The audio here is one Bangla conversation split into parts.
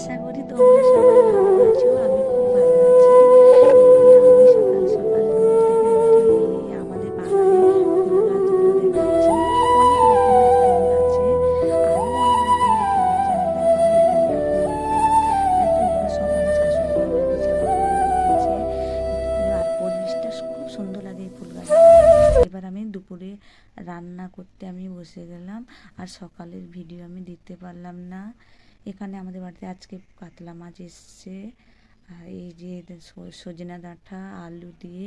আশা করি তোমরা সবাই ভালো আছো, আমি খুব ভালো আছি। আমাদের পরিবেশটা খুব সুন্দর লাগে ফুল গাছ এবার আমি দুপুরে রান্না করতে আমি বসে গেলাম। আর সকালের ভিডিও আমি দিতে পারলাম না। এখানে আমাদের বাড়িতে আজকে কাতলা মাছ এসছে। আর এই যে সজনা ডাঁটা, আলু দিয়ে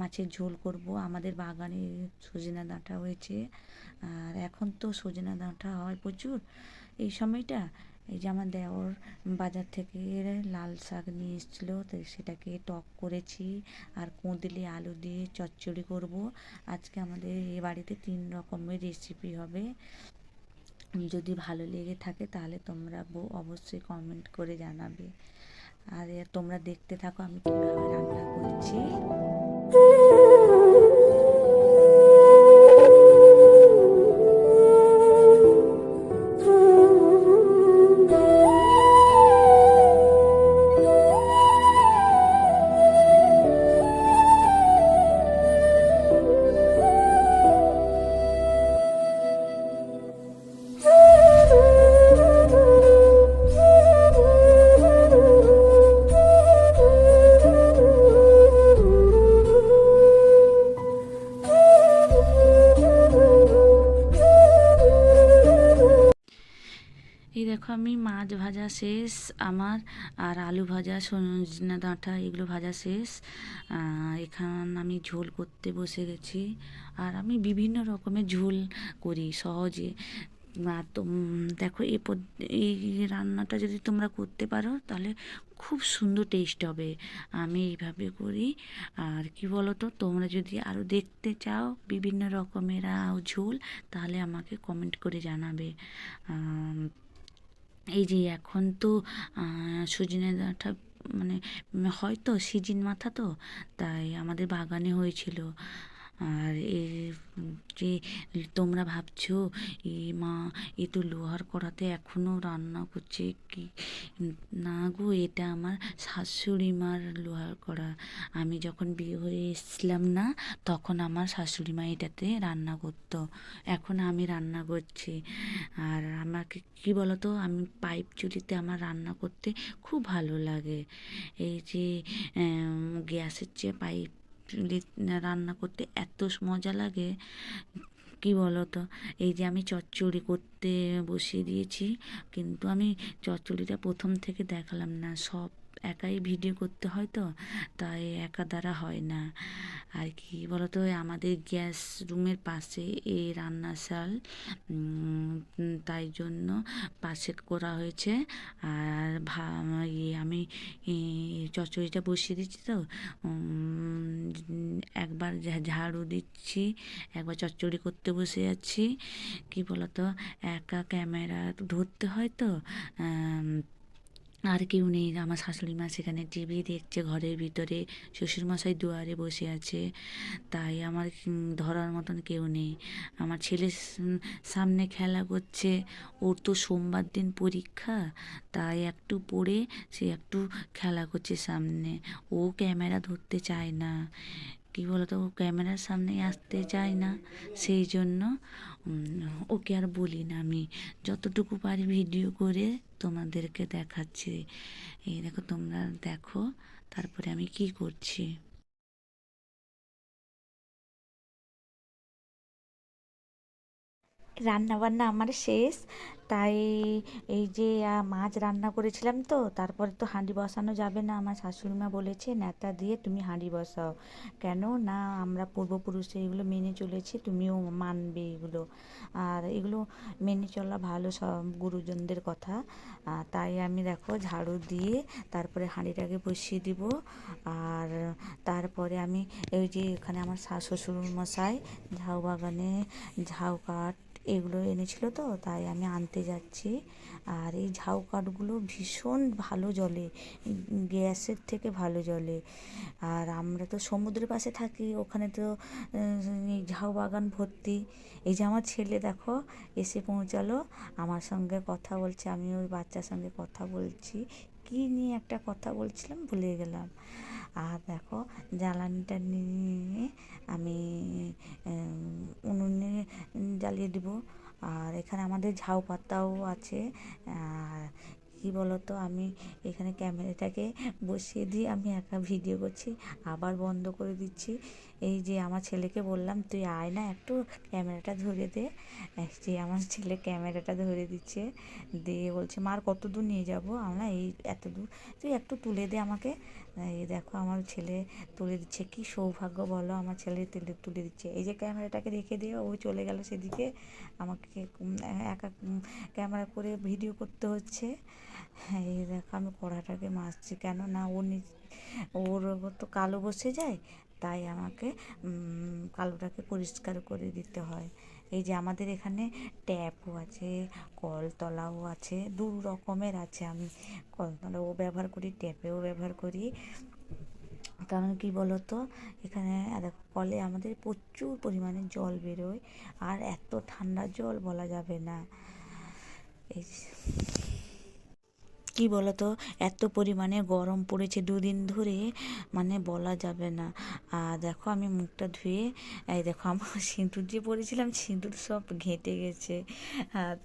মাছের ঝোল করব। আমাদের বাগানে সজনা ডাঁটা হয়েছে। আর এখন তো সজনা ডাঁটা হয় প্রচুর। এই সময়টা এই যে আমার দেওর বাজার থেকে লাল শাক নিয়ে এসেছিল, তো সেটাকে টক করেছি। আর কুঁদলি, আলু দিয়ে চচ্চড়ি করব। আজকে আমাদের এ বাড়িতে তিন রকমের রেসিপি হবে। যদি ভালো লেগে থাকে তাহলে তোমরা অবশ্যই কমেন্ট করে জানাবে। আর তোমরা দেখতে থাকো আমি কীভাবে রান্না করছি। আমি মাছ ভাজা শেষ, আমার আর আলু ভাজা, সজনা ডাঁটা এগুলো ভাজা শেষ। এখান আমি ঝোল করতে বসে গেছি। আর আমি বিভিন্ন রকমের ঝোল করি সহজে। আর দেখো এই এই রান্নাটা যদি তোমরা করতে পারো, তাহলে খুব সুন্দর টেস্ট হবে। আমি এইভাবে করি। আর কি বলো তো তোমরা যদি আরও দেখতে চাও বিভিন্ন রকমের ঝোল, তাহলে আমাকে কমেন্ট করে জানাবে। এই যে এখন তো সজনে ডাঁটা মানে হয়তো সিজন মাথা তো, তাই আমাদের বাগানে হয়েছিল। আর যে তোমরা ভাবছ, এ মা, এ তো লোহার কড়াতে এখনও রান্না করছে, কি, না গো, এটা আমার শাশুড়ি মার লোহার কড়া। আমি যখন বিয়ে হয়ে এসেছিলাম না, তখন আমার শাশুড়ি মা এটাতে রান্না করতো। এখন আমি রান্না করছি। আর আমাকে, কি বলতো, আমি পাইপ চুলিতে আমার রান্না করতে খুব ভালো লাগে। এই যে গ্যাসের চেয়ে পাইপ রান্না করতে এত মজা লাগে। কি বলো তো এই যে আমি চচ্চড়ি করতে বসিয়ে দিয়েছি, কিন্তু আমি চচ্চড়িটা প্রথম থেকে দেখালাম না, সব একাই ভিডিও করতে হয় তো তাই একা দ্বারা হয় না। আর কি বলতো আমাদের গ্যাস রুমের পাশে এই রান্নাশাল তাই জন্য পাশে করা হয়েছে। আর ভা ইয়ে আমি ই, চচ্চড়িটা বসিয়ে দিচ্ছি তো একবার ঝাড়ু দিচ্ছি একবার চচ্চড়ি করতে বসে যাচ্ছি কি বলতো একা ক্যামেরা ধরতে হয় তো আর কেউ নেই। আমার শাশুড়ি মা সেখানে টিভি দেখছে, ঘরের ভিতরে। শ্বশুরমশাই দুয়ারে বসে আছে। তাই আমার ধরার মতন কেউ নেই। আমার ছেলে সামনে খেলা করছে। ওর তো সোমবার দিন পরীক্ষা। তাই একটু পড়ে সে একটু খেলা করছে সামনে। ও ক্যামেরা ধরতে চায় না। কি বলতো ক্যামেরার সামনে আসতে চায় না। সেই জন্য ওকে আর বলি না আমি। যতটুকু পারি ভিডিও করে তোমাদেরকে দেখাচ্ছি। এই দেখো, তোমরা দেখো, তারপরে আমি কি করছি। রান্না বান্না আমার শেষ। তাই এই যে মাছ রান্না করেছিলাম তো, তারপরে তো হাঁড়ি বসানো যাবে না। আমার শাশুড়িমা বলেছে ন্যাতা দিয়ে তুমি হাঁড়ি বসাও। কেন? না, আমরা পূর্বপুরুষে এগুলো মেনে চলেছি, তুমিও মানবে এগুলো। আর এগুলো মেনে চলা ভালো সব গুরুজনদের কথা। তাই আমি দেখো, ঝাড়ু দিয়ে তারপরে হাঁড়িটাকে বসিয়ে দিব। আর তারপরে আমি ওই যে, এখানে আমার শ্বশুর মশাই ঝাউ বাগানে ঝাউ কাঠ এগুলো এনেছিল তো, তাই আমি আনতে যাচ্ছি। আর এই ঝাউ কাঠগুলো ভীষণ ভালো জলে, গ্যাসের থেকে ভালো জলে। আর আমরা তো সমুদ্রের পাশে থাকি, ওখানে তো ঝাউ বাগান ভর্তি। এই যে আমার ছেলে দেখো, এসে পৌঁছালো, আমার সঙ্গে কথা বলছে, আমি ওই বাচ্চার সঙ্গে কথা বলছি। কী নিয়ে একটা কথা বলছিলাম, ভুলে গেলাম। আর দেখো জ্বালানিটা নিয়ে আমি উনুনে জ্বালিয়ে দেবো। আর এখানে আমাদের ঝাউ পাতাও আছে। আর কী বলতো? আমি এখানে ক্যামেরাটাকে বসিয়ে দিয়ে আমি একা ভিডিও করছি, আবার বন্ধ করে দিচ্ছি। এই যে আমার ছেলেকে বললাম, তুই আয় না একটু ক্যামেরাটা ধরে দে। যে আমার ছেলে ক্যামেরাটা ধরে দিচ্ছে, দিয়ে বলছে মার কত দূর নিয়ে যাব? আমরা এই এত দূর, তুই একটু তুলে দে আমাকে। এই দেখো আমার ছেলে তুলে দিচ্ছে, কি সৌভাগ্য বলো, আমার ছেলে তুলে তুলে দিচ্ছে। এই যে ক্যামেরাটাকে রেখে দিয়ে ও চলে গেল সেদিকে, আমাকে একা ক্যামেরা করে ভিডিও করতে হচ্ছে। এই দেখো আমি কড়াটাকে মাজছি কেন না ও ওর তো কালো বসে যায়, তাই আমাকে কালোটাকে পরিষ্কার করে দিতে হয়। এই যে আমাদের এখানে ট্যাপও আছে, কলতলাও আছে, দু রকমের আছে আমি কলতলাও ব্যবহার করি, ট্যাপেও ব্যবহার করি। কারণ কি বলতো? এখানে দেখো, কলে আমাদের প্রচুর পরিমাণে জল বেরোয়, আর এত ঠান্ডা জল বলা যাবে না। এই কি বলতো? এত পরিমাণে গরম পড়েছে দুদিন ধরে মানে বলা যাবে না। আর দেখো আমি মুখটা ধুয়ে, এই দেখো আমার সিঁদুর যে পরেছিলাম সিঁদুর সব ঘেঁটে গেছে। আর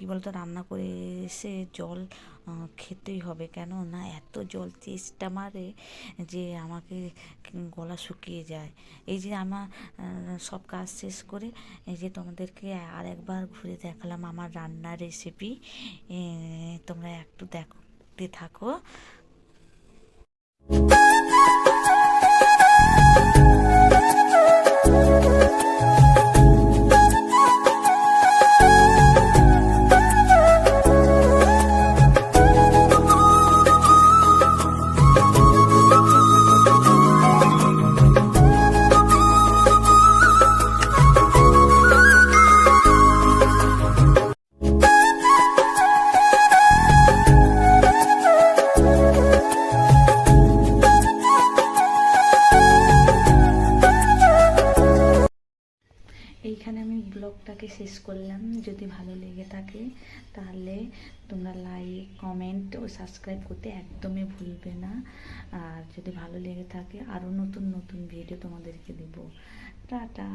কি বলতো, রান্না করে এসে জল খেতেই হবে। কেন না এত জল চেষ্টা মারে যে আমাকে গলা শুকিয়ে যায়। এই যে আমার সব কাজ শেষ করে এই যে তোমাদেরকে আর একবার ঘুরে দেখালাম আমার রান্নার রেসিপি তোমরা একটু দেখতে থাকো। ব্লগটাকে শেষ করলাম। যদি ভালো লেগে থাকে, তাহলে তোমরা লাইক কমেন্ট ও সাবস্ক্রাইব করতে একদমই ভুলবে না। আর যদি ভালো লেগে থাকে আরও নতুন নতুন ভিডিও তোমাদেরকে দেবো। টাটা!